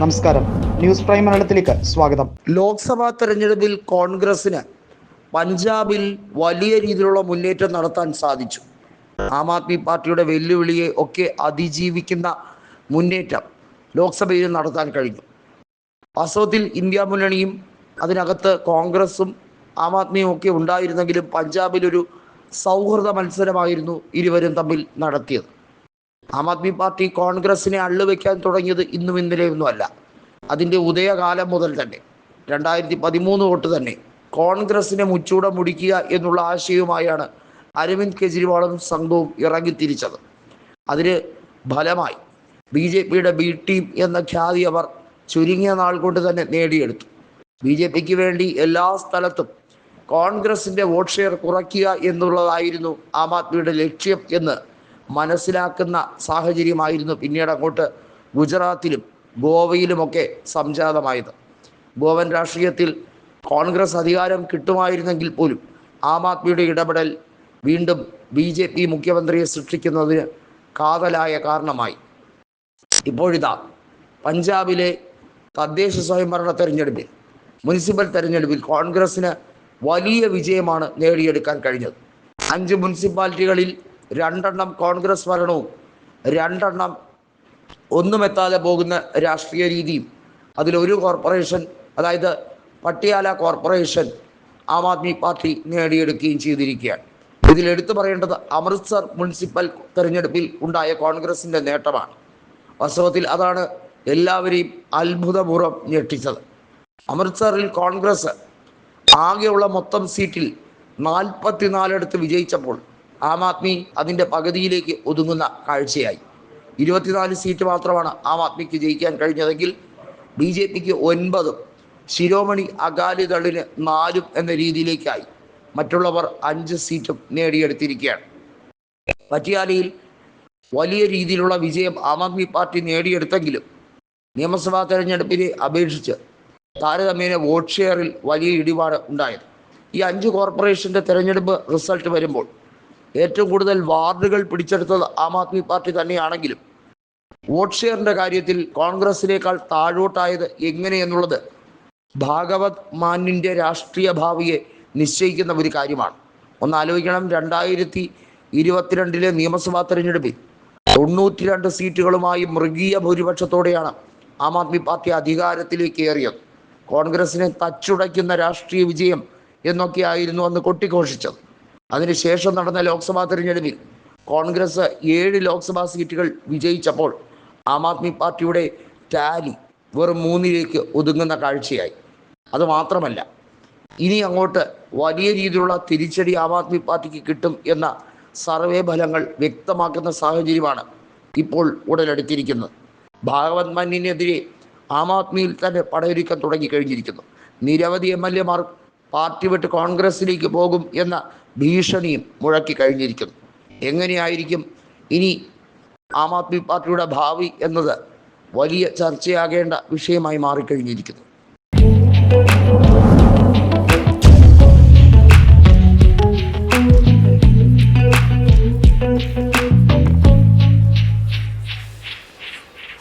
നമസ്കാരം. News prime മലയാളത്തിലേക്ക് സ്വാഗതം. ലോക്സഭാ തെരഞ്ഞെടുപ്പിൽ കോൺഗ്രസിന് പഞ്ചാബിൽ വലിയ രീതിയിലുള്ള മുന്നേറ്റം നടത്താൻ സാധിച്ചു. ആം ആദ്മി പാർട്ടിയുടെ വെല്ലുവിളിയെ ഒക്കെ അതിജീവിക്കുന്ന മുന്നേറ്റം ലോക്സഭയിൽ നടത്താൻ കഴിഞ്ഞു. വാസ്തവത്തിൽ ഇന്ത്യ മുന്നണിയും അതിനകത്ത് കോൺഗ്രസും ആം ആദ്മിയും ഒക്കെ ഉണ്ടായിരുന്നെങ്കിലും പഞ്ചാബിൽ ഒരു സൗഹൃദ മത്സരമായിരുന്നു ഇരുവരും തമ്മിൽ നടത്തിയത്. ആം ആദ്മി പാർട്ടി കോൺഗ്രസിനെ അള്ളുവെക്കാൻ തുടങ്ങിയത് ഇന്നും ഇന്നലെയൊന്നും അല്ല. അതിന്റെ ഉദയകാലം മുതൽ തന്നെ രണ്ടായിരത്തി പതിമൂന്ന് തൊട്ട് തന്നെ കോൺഗ്രസിനെ മുച്ചൂടം മുടിക്കുക എന്നുള്ള ആശയവുമായാണ് അരവിന്ദ് കെജ്രിവാളും സംഘവും ഇറങ്ങിത്തിരിച്ചത്. അതിന് ഫലമായി ബി ജെ പിയുടെ ബി ടീം എന്ന ഖ്യാതി അവർ ചുരുങ്ങിയ നാൾ കൊണ്ട് തന്നെ നേടിയെടുത്തു. ബി ജെ പിക്ക് വേണ്ടി എല്ലാ സ്ഥലത്തും കോൺഗ്രസിന്റെ വോട്ട് ഷെയർ കുറയ്ക്കുക എന്നുള്ളതായിരുന്നു ആം ആദ്മിയുടെ ലക്ഷ്യം എന്ന് മനസ്സിലാക്കുന്ന സാഹചര്യമായിരുന്നു പിന്നീട് അങ്ങോട്ട് ഗുജറാത്തിലും ഗോവയിലുമൊക്കെ സംജാതമായത്. ഗോവൻ രാഷ്ട്രീയത്തിൽ കോൺഗ്രസ് അധികാരം കിട്ടുമായിരുന്നെങ്കിൽ പോലും ആം ആദ്മിയുടെ ഇടപെടൽ വീണ്ടും ബി ജെ പി മുഖ്യമന്ത്രിയെ സൃഷ്ടിക്കുന്നതിന് കാതലായ കാരണമായി. ഇപ്പോഴിതാ പഞ്ചാബിലെ തദ്ദേശ സ്വയംഭരണ തെരഞ്ഞെടുപ്പിൽ മുനിസിപ്പൽ തെരഞ്ഞെടുപ്പിൽ കോൺഗ്രസിന് വലിയ വിജയമാണ് നേടിയെടുക്കാൻ കഴിഞ്ഞത്. അഞ്ച് മുനിസിപ്പാലിറ്റികളിൽ രണ്ടെണ്ണം കോൺഗ്രസ് ഭരണവും രണ്ടെണ്ണം ഒന്നുമെത്താതെ പോകുന്ന രാഷ്ട്രീയ രീതിയും. അതിലൊരു കോർപ്പറേഷൻ അതായത് പട്ടിയാല കോർപ്പറേഷൻ ആം ആദ്മി പാർട്ടി നേടിയെടുക്കുകയും ചെയ്തിരിക്കുകയാണ്. ഇതിൽ എടുത്തു പറയേണ്ടത് അമൃത്സർ മുനിസിപ്പൽ തെരഞ്ഞെടുപ്പിൽ ഉണ്ടായ കോൺഗ്രസിന്റെ നേട്ടമാണ്. വാസ്തവത്തിൽ അതാണ് എല്ലാവരെയും അത്ഭുതപൂർവം ഞെട്ടിച്ചത്. അമൃത്സറിൽ കോൺഗ്രസ് ആകെയുള്ള മൊത്തം സീറ്റിൽ നാൽപ്പത്തിനാലിടത്ത് വിജയിച്ചപ്പോൾ ആം ആദ്മി അതിന്റെ പകുതിയിലേക്ക് ഒതുങ്ങുന്ന കാഴ്ചയായി. ഇരുപത്തിനാല് സീറ്റ് മാത്രമാണ് ആം ആദ്മിക്ക് ജയിക്കാൻ കഴിഞ്ഞതെങ്കിൽ ബി ജെ പിക്ക് ഒൻപതും ശിരോമണി അകാലിദളിന് നാലും എന്ന രീതിയിലേക്കായി. മറ്റുള്ളവർ അഞ്ച് സീറ്റും നേടിയെടുത്തിരിക്കുകയാണ്. പറ്റിയാലയിൽ വലിയ രീതിയിലുള്ള വിജയം ആം ആദ്മി പാർട്ടി നേടിയെടുത്തെങ്കിലും നിയമസഭാ തെരഞ്ഞെടുപ്പിനെ അപേക്ഷിച്ച് താരതമ്യേന വോട്ട് ഷെയറിൽ വലിയ ഇടിപാട് ഉണ്ടായത്. ഈ അഞ്ച് കോർപ്പറേഷന്റെ തെരഞ്ഞെടുപ്പ് റിസൾട്ട് വരുമ്പോൾ ഏറ്റവും കൂടുതൽ വാർഡുകൾ പിടിച്ചെടുത്തത് ആം ആദ്മി പാർട്ടി തന്നെയാണെങ്കിലും വോട്ട് ഷെയറിന്റെ കാര്യത്തിൽ കോൺഗ്രസിനേക്കാൾ താഴോട്ടായത് എങ്ങനെയെന്നുള്ളത് ഭാഗവത് മാനിന്റെ രാഷ്ട്രീയ ഭാവിയെ നിശ്ചയിക്കുന്ന ഒരു കാര്യമാണ്. ഒന്ന് ആലോചിക്കണം രണ്ടായിരത്തി ഇരുപത്തിരണ്ടിലെ നിയമസഭാ തെരഞ്ഞെടുപ്പിൽ തൊണ്ണൂറ്റി രണ്ട് സീറ്റുകളുമായി മൃഗീയ ഭൂരിപക്ഷത്തോടെയാണ് ആം ആദ്മി പാർട്ടി അധികാരത്തിലേക്ക് ഏറിയത്. കോൺഗ്രസിനെ തച്ചുടയ്ക്കുന്ന രാഷ്ട്രീയ വിജയം എന്നൊക്കെയായിരുന്നു അന്ന് കൊട്ടിഘോഷിച്ചത്. അതിനുശേഷം നടന്ന ലോക്സഭാ തെരഞ്ഞെടുപ്പിൽ കോൺഗ്രസ് ഏഴ് ലോക്സഭാ സീറ്റുകൾ വിജയിച്ചപ്പോൾ ആം ആദ്മി പാർട്ടിയുടെ ടാലി വെറും മൂന്നിലേക്ക് ഒതുങ്ങുന്ന കാഴ്ചയായി. അത് മാത്രമല്ല ഇനി അങ്ങോട്ട് വലിയ രീതിയിലുള്ള തിരിച്ചടി ആം ആദ്മി പാർട്ടിക്ക് കിട്ടും എന്ന സർവേ ഫലങ്ങൾ വ്യക്തമാക്കുന്ന സാഹചര്യമാണ് ഇപ്പോൾ ഉടലെടുത്തിരിക്കുന്നത്. ഭാഗവത് മന്നിനെതിരെ ആം ആദ്മിയിൽ തന്നെ പടയൊരുക്കം തുടങ്ങിക്കഴിഞ്ഞിരിക്കുന്നു നിരവധി എം എൽ എമാർ പാർട്ടി വിട്ട് കോൺഗ്രസിലേക്ക് പോകും എന്ന ഭീഷണിയും മുഴക്കി കഴിഞ്ഞിരിക്കുന്നു. എങ്ങനെയായിരിക്കും ഇനി ആം ആദ്മി പാർട്ടിയുടെ ഭാവി എന്നത് വലിയ ചർച്ചയാകേണ്ട വിഷയമായി മാറിക്കഴിഞ്ഞിരിക്കുന്നു.